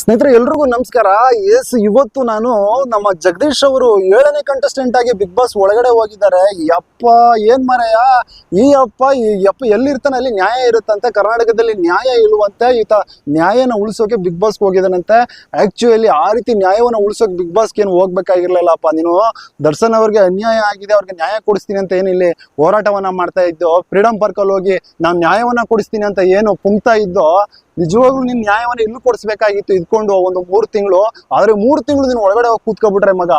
ಸ್ನೇಹಿತರೆ, ಎಲ್ರಿಗೂ ನಮಸ್ಕಾರ. ಎಸ್, ಇವತ್ತು ನಾನು ನಮ್ಮ ಜಗದೀಶ್ ಅವರು ಏಳನೇ ಕಂಟೆಸ್ಟೆಂಟ್ ಆಗಿ ಬಿಗ್ ಬಾಸ್ ಒಳಗಡೆ ಹೋಗಿದ್ದಾರೆ. ಯಪ್ಪ, ಏನ್ ಮರೆಯ? ಈ ಅಪ್ಪ ಈ ಯಪ್ಪ ಎಲ್ಲಿರ್ತಾನೆ? ಅಲ್ಲಿ ನ್ಯಾಯ ಇರುತ್ತಂತೆ. ಕರ್ನಾಟಕದಲ್ಲಿ ನ್ಯಾಯ ಇಲ್ಲುವಂತೆ ಈತ ನ್ಯಾಯನ ಉಳಿಸೋಕೆ ಬಿಗ್ ಬಾಸ್ಗೆ ಹೋಗಿದ್ದಾನಂತೆ. ಆಕ್ಚುಲಿ ಆ ರೀತಿ ನ್ಯಾಯವನ್ನು ಉಳಿಸೋಕೆ ಬಿಗ್ ಬಾಸ್ಗೆ ಏನು ಹೋಗ್ಬೇಕಾಗಿರ್ಲಿಲ್ಲಪ್ಪ. ನೀನು ದರ್ಶನ್ ಅವ್ರಿಗೆ ಅನ್ಯಾಯ ಆಗಿದೆ. ಅವ್ರಿಗೆ ನ್ಯಾಯ ಕೊಡಿಸ್ತೀನಿ ಅಂತ ಏನು ಇಲ್ಲಿ ಹೋರಾಟವನ್ನ ಮಾಡ್ತಾ ಇದ್ದು ಫ್ರೀಡಂ ಪಾರ್ಕಲ್ಲಿ ಹೋಗಿ ನಾನು ನ್ಯಾಯವನ್ನ ಕೊಡಿಸ್ತೀನಿ ಅಂತ ಏನು ಪುಂಕ್ತಾ ಇದ್ದೋ ನಿಜವಾಗ್ಲೂ ನಿನ್ ನ್ಯಾಯವನ್ನ ಇಲ್ಲಿ ಕೊಡಿಸ್ಬೇಕಾಗಿತ್ತು ಇದ್ಕೊಂಡು ಒಂದು ಮೂರು ತಿಂಗಳು. ಆದ್ರೆ ಮೂರು ತಿಂಗಳು ನೀನು ಒಳಗಡೆ ಹೋಗಿ ಕೂತ್ಕೊಬಿಟ್ರೆ ಮಗ.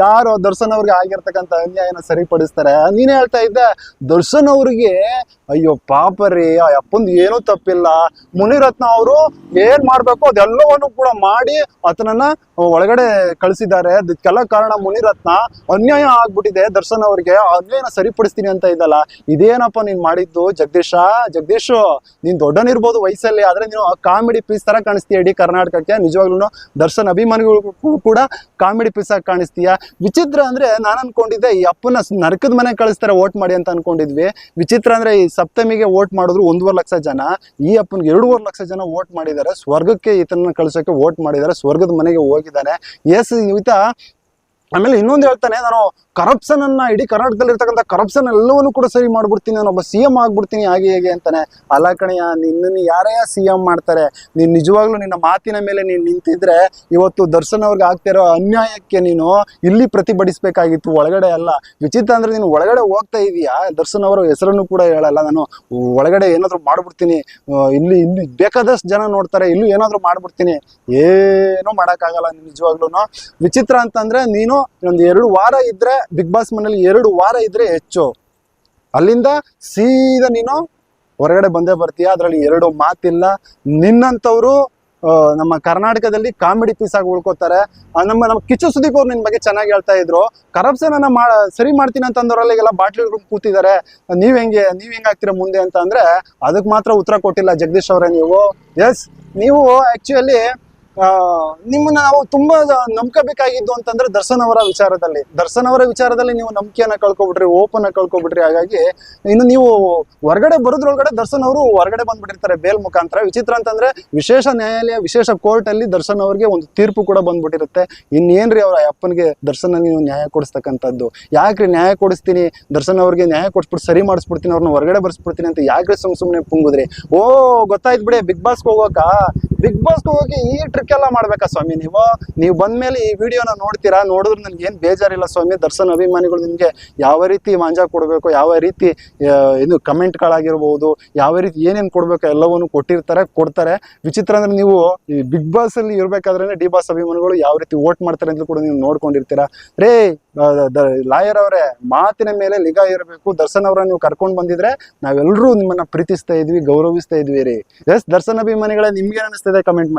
ಯಾರು ದರ್ಶನ್ ಅವ್ರಿಗೆ ಆಗಿರ್ತಕ್ಕಂಥ ಅನ್ಯಾಯನ ಸರಿಪಡಿಸ್ತಾರೆ. ನೀನೇ ಹೇಳ್ತಾ ಇದ್ದೆ, ದರ್ಶನ್ ಅವ್ರಿಗೆ, ಅಯ್ಯೋ ಪಾಪ ರೀ ಅಪ್ಪಂದು ಏನೂ ತಪ್ಪಿಲ್ಲ. ಮುನಿರತ್ನ ಅವರು ಏನ್ ಮಾಡ್ಬೇಕು ಅದೆಲ್ಲವನ್ನು ಕೂಡ ಮಾಡಿ ಆತನನ್ನ ಒಳಗಡೆ ಕಳಿಸಿದ್ದಾರೆ. ಅದಕ್ಕೆಲ್ಲ ಕಾರಣ ಮುನಿರತ್ನ ಅನ್ಯಾಯ ಆಗ್ಬಿಟ್ಟಿದೆ ದರ್ಶನ್ ಅವ್ರಿಗೆ. ಅನ್ಯಾಯನ ಸರಿಪಡಿಸ್ತೀನಿ ಅಂತ ಇದ್ದಲ್ಲ. ಇದೇನಪ್ಪ ನೀನ್ ಮಾಡಿದ್ದು? ಜಗದೀಶ, ಜಗದೀಶ್, ನೀನ್ ದೊಡ್ಡನಿರ್ಬೋದು ವಯಸ್ಸಲ್ಲಿ, ಆದ್ರೆ ನೀನು ಕಾಮಿಡಿ ಪೀಸ್ ತರ ಕಾಣಿಸ್ತೀಯ ಇಡೀ ಕರ್ನಾಟಕಕ್ಕೆ. ನಿಜವಾಗ್ಲೂ ದರ್ಶನ್ ಅಭಿಮಾನಿಗಳು ಕೂಡ ಕಾಮಿಡಿ ಪೀಸ್ ಆಗಿ ಕಾಣಿಸ್ತೀಯ ವಿಚಿತ್ರ ಅಂದ್ರೆ ನಾನು ಅನ್ಕೊಂಡಿದ್ದೆ ಈ ಅಪ್ಪನ ನರಕದ ಮನೆ ಕಳಿಸ್ತಾರೆ ಓಟ್ ಮಾಡಿ ಅಂತ ಅನ್ಕೊಂಡಿದ್ವಿ. ವಿಚಿತ್ರ ಅಂದ್ರೆ ಈ ಸಪ್ತಮಿಗೆ ಓಟ್ ಮಾಡಿದ್ರು ಒಂದೂವರೆ ಲಕ್ಷ ಜನ. ಈ ಅಪ್ಪನಿಗೆ ಎರಡೂವರೆ ಲಕ್ಷ ಜನ ಓಟ್ ಮಾಡಿದ್ದಾರೆ. ಸ್ವರ್ಗಕ್ಕೆ ಈತನ ಕಳ್ಸೋಕೆ ಓಟ್ ಮಾಡಿದ್ದಾರೆ. ಸ್ವರ್ಗದ ಮನೆಗೆ ಹೋಗಿದ್ದಾನೆ. ಎಸ್ ಈತ ಆಮೇಲೆ ಇನ್ನೊಂದು ಹೇಳ್ತಾನೆ, ನಾನು ಕರಪ್ಷನ್ ಅನ್ನ ಇಡೀ ಕರ್ನಾಟಕದಲ್ಲಿ ಇರ್ತಕ್ಕಂಥ ಕರಪ್ಷನ್ ಎಲ್ಲವನ್ನೂ ಕೂಡ ಸರಿ ಮಾಡ್ಬಿಡ್ತೀನಿ, ನಾನು ಒಬ್ಬ ಸಿ ಎಂ ಆಗ್ಬಿಡ್ತೀನಿ, ಹಾಗೆ ಹೇಗೆ ಅಂತಾನೆ. ಅಲ್ಲ ಕಣಯ್ಯ, ನಿನ್ನನ್ನು ಯಾರೇ ಸಿ ಎಂ ಮಾಡ್ತಾರೆ, ನೀನು ನಿಜವಾಗ್ಲೂ ನಿನ್ನ ಮಾತಿನ ಮೇಲೆ ನೀನ್ ನಿಂತಿದ್ರೆ ಇವತ್ತು ದರ್ಶನ್ ಅವ್ರಿಗೆ ಆಗ್ತಿರೋ ಅನ್ಯಾಯಕ್ಕೆ ನೀನು ಇಲ್ಲಿ ಪ್ರತಿಭಟಿಸ್ಬೇಕಾಗಿತ್ತು, ಒಳಗಡೆ ಅಲ್ಲ. ವಿಚಿತ್ರ ಅಂದ್ರೆ ನೀನು ಒಳಗಡೆ ಹೋಗ್ತಾ ಇದೀಯಾ? ದರ್ಶನ್ ಅವರ ಹೆಸರನ್ನು ಕೂಡ ಹೇಳಲ್ಲ, ನಾನು ಒಳಗಡೆ ಏನಾದ್ರು ಮಾಡ್ಬಿಡ್ತೀನಿ ಇಲ್ಲಿ ಇಲ್ಲಿ ಬೇಕಾದಷ್ಟು ಜನ ನೋಡ್ತಾರೆ, ಇಲ್ಲೂ ಏನಾದ್ರು ಮಾಡ್ಬಿಡ್ತೀನಿ. ಏನೂ ಮಾಡೋಕ್ಕಾಗಲ್ಲ ನಿಜವಾಗ್ಲೂ ವಿಚಿತ್ರ ಅಂತಂದ್ರೆ ನೀನು ಒಂದು ಎರಡು ವಾರ ಇದ್ರೆ ಬಿಗ್ ಬಾಸ್ ಮನೇಲಿ ಎರಡು ವಾರ ಇದ್ರೆ ಹೆಚ್ಚು. ಅಲ್ಲಿಂದ ಸೀದಾ ನೀನು ಹೊರಗಡೆ ಬಂದೇ ಬರ್ತೀಯ? ಅದರಲ್ಲಿ ಎರಡು ಮಾತಿಲ್ಲ. ನಿನ್ನಂಥವ್ರು ನಮ್ಮ ಕರ್ನಾಟಕದಲ್ಲಿ ಕಾಮಿಡಿ ಪೀಸ್ ಆಗಿ ಉಳ್ಕೋತಾರೆ. ನಮ್ಮ ನಮ್ಮ ಕಿಚ್ಚು ಸುದೀಪ್ ಅವ್ರು ನಿನ್ ಬಗ್ಗೆ ಚೆನ್ನಾಗಿ ಹೇಳ್ತಾ ಇದ್ರು. ಕರಪ್ಷನ್ ಮಾ, ಸರಿ ಮಾಡ್ತೀನಿ ಅಂತಂದವರಲ್ಲಿಗೆಲ್ಲ ಬಾಟ್ಲಿ ಕೂತಿದ್ದಾರೆ. ನೀವ್ ಹೆಂಗೆ, ನೀವ್ ಹಾಕ್ತೀರ ಮುಂದೆ ಅಂತ ಅದಕ್ಕೆ ಮಾತ್ರ ಉತ್ತರ ಕೊಟ್ಟಿಲ್ಲ ಜಗದೀಶ್ ಅವರೇ ನೀವು. ಎಸ್ ನೀವು ಆಕ್ಚುಲಿ ನಿಮ್ಮನ್ನ ನಾವು ತುಂಬಾ ನಂಬ್ಕೋಬೇಕಾಗಿದ್ದು ಅಂತಂದ್ರೆ ದರ್ಶನ್ ಅವರ ವಿಚಾರದಲ್ಲಿ. ದರ್ಶನ್ ಅವರ ವಿಚಾರದಲ್ಲಿ ನೀವು ನಂಬಿಕೆಯನ್ನ ಕಳ್ಕೊಬಿಟ್ರಿ ಓಪನ್ ಕಳ್ಕೊಬಿಟ್ರಿ. ಹಾಗಾಗಿ ಇನ್ನು ನೀವು ಹೊರಗಡೆ ಬರೋದ್ರೊಳಗಡೆ ದರ್ಶನ್ ಅವರು ಹೊರಗಡೆ ಬಂದ್ಬಿಟ್ಟಿರ್ತಾರೆ ಬೇಲ್ ಮುಖಾಂತರ. ವಿಚಿತ್ರ ಅಂತಂದ್ರೆ ವಿಶೇಷ ನ್ಯಾಯಾಲಯ, ವಿಶೇಷ ಕೋರ್ಟ್ ಅಲ್ಲಿ ದರ್ಶನ್ ಅವರಿಗೆ ಒಂದು ತೀರ್ಪು ಕೂಡ ಬಂದ್ಬಿಟ್ಟಿರುತ್ತೆ. ಇನ್ನೇನ್ರಿ ಅವರ ಅಪ್ಪನಿಗೆ ದರ್ಶನ್ ನೀವು ನ್ಯಾಯ ಕೊಡಿಸ್ತಕ್ಕಂಥದ್ದು? ಯಾಕ್ರಿ ನ್ಯಾಯ ಕೊಡಿಸ್ತೀನಿ? ದರ್ಶನ್ ಅವ್ರಿಗೆ ನ್ಯಾಯ ಕೊಡಿಸ್ಬಿಟ್ಟು ಸರಿ ಮಾಡಿಸ್ಬಿಡ್ತೀನಿ, ಅವ್ರನ್ನ ಹೊರಗಡೆ ಬರ್ಸ್ಬಿಡ್ತೀನಿ ಅಂತ ಯಾಕ್ರಿ ಸುಮ್ ಸುಮ್ಮನೆ ಪುಂಗುದ್ರಿ? ಓ, ಗೊತ್ತಾಯ್ತು ಬಿಡಿ, ಬಿಗ್ ಬಾಸ್ಗೆ ಹೋಗೋಕ? ಬಿಗ್ ಬಾಸ್ಗೆ ಹೋಗಿ ಈ ಟ್ರಿಕ್ ಎಲ್ಲ ಮಾಡ್ಬೇಕಾ ಸ್ವಾಮಿ ನೀವು? ನೀವು ಬಂದ್ಮೇಲೆ ಈ ವಿಡಿಯೋನ ನೋಡ್ತೀರಾ? ನೋಡಿದ್ರೆ ನನಗೆ ಏನು ಬೇಜಾರಿಲ್ಲ ಸ್ವಾಮಿ. ದರ್ಶನ್ ಅಭಿಮಾನಿಗಳು ನಿಮ್ಗೆ ಯಾವ ರೀತಿ ಮಾಂಜ ಕೊಡಬೇಕು, ಯಾವ ರೀತಿ ಇದು ಕಮೆಂಟ್ಗಳಾಗಿರ್ಬೋದು, ಯಾವ ರೀತಿ ಏನೇನು ಕೊಡಬೇಕು ಎಲ್ಲವನ್ನು ಕೊಟ್ಟಿರ್ತಾರೆ, ಕೊಡ್ತಾರೆ. ವಿಚಿತ್ರ ಅಂದ್ರೆ ನೀವು ಈ ಬಿಗ್ ಬಾಸ್ ಅಲ್ಲಿ ಇರ್ಬೇಕಾದ್ರೆ ಡಿ ಬಾಸ್ ಅಭಿಮಾನಿಗಳು ಯಾವ ರೀತಿ ವೋಟ್ ಮಾಡ್ತಾರೆ ಅಂತ ಕೂಡ ನೀವು ನೋಡ್ಕೊಂಡಿರ್ತೀರಾ. ರೇ ಲಾಯರ್ ಅವರೇ, ಮಾತಿನ ಮೇಲೆ ನಿಗಾ ಇರಬೇಕು. ದರ್ಶನ್ ಅವರ ನೀವು ಕರ್ಕೊಂಡು ಬಂದಿದ್ರೆ ನಾವೆಲ್ಲರೂ ನಿಮ್ಮನ್ನ ಪ್ರೀತಿಸ್ತಾ ಇದ್ವಿ, ಗೌರವಿಸ್ತಾ ಇದ್ವಿ ರೀ. ಎಸ್, ದರ್ಶನ್ ಅಭಿಮಾನಿಗಳೇ ನಿಮ್ಗೆ ಅನಿಸ್ತಿದೆ? ಕಮೆಂಟ್ ಮಾಡಿ.